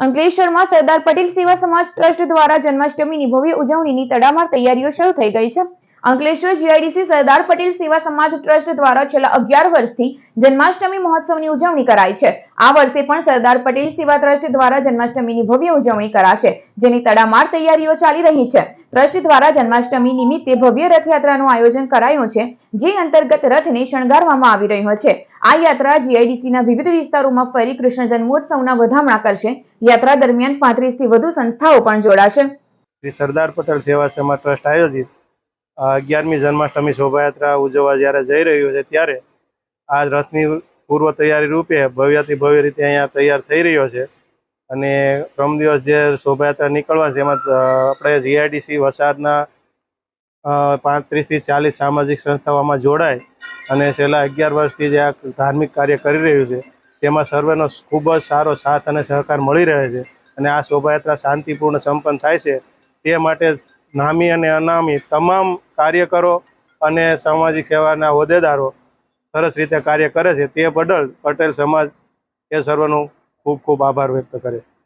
અંકલેશ્વરમાં સરદાર પટેલ સેવા સમાજ ટ્રસ્ટ દ્વારા જન્માષ્ટમીની ભવ્ય ઉજવણીની તડામાર તૈયારીઓ શરૂ થઈ ગઈ છે. અંકલેશ્વર જીઆઈડીસી સરદાર પટેલ સેવા સમાજ ટ્રસ્ટ દ્વારા છેલ્લા અગિયાર વર્ષથી જન્માષ્ટમી મહોત્સવની ઉજવણી કરાય છે. આ વર્ષે પણ સરદાર પટેલ સેવા ટ્રસ્ટ દ્વારા જન્માષ્ટમીની ભવ્ય ઉજવણી કરાશે, જેની તડામાર તૈયારીઓ ચાલી રહી છે. ટ્રસ્ટ દ્વારા જન્માષ્ટમી નિમિત્તે ભવ્ય રથયાત્રાનું આયોજન કરાયું છે, જે અંતર્ગત રથને શણગારવામાં આવી રહ્યો છે. આ યાત્રા જીઆઈડીસીના વિવિધ વિસ્તારોમાં ફરી કૃષ્ણ જન્મોત્સવના વધામણા કરશે. યાત્રા દરમિયાન પાંત્રીસથી વધુ સંસ્થાઓ પણ જોડાશે. સરદાર પટેલ સેવા સમાજ ટ્રસ્ટ આયોજિત અગિયારમી જન્માષ્ટમી શોભાયાત્રા ઉજવવા જ્યારે જઈ રહ્યું છે ત્યારે આ રથની પૂર્વ તૈયારી રૂપે ભવ્યથી ભવ્ય રીતે અહીંયા તૈયાર થઈ રહ્યો છે. અને પ્રમ દિવસ જે શોભાયાત્રા નીકળવા છે, એમાં આપણે જીઆઈડીસી વરસાદના પાંત્રીસથી ચાલીસ સામાજિક સંસ્થાઓમાં જોડાય અને છેલ્લા અગિયાર વર્ષથી જે આ ધાર્મિક કાર્ય કરી રહ્યું છે, તેમાં સર્વેનો ખૂબ જ સારો સાથ અને સહકાર મળી રહે છે. અને આ શોભાયાત્રા શાંતિપૂર્ણ સંપન્ન થાય છે. તે માટે નામી અને અનામી તમામ કાર્યકરો અને સામાજિક સેવાના હોદ્દેદારો સરસ રીતે કાર્ય કરે છે તે બદલ પટેલ સમાજ એ સર્વનો ખૂબ ખૂબ આભાર વ્યક્ત કરે છે.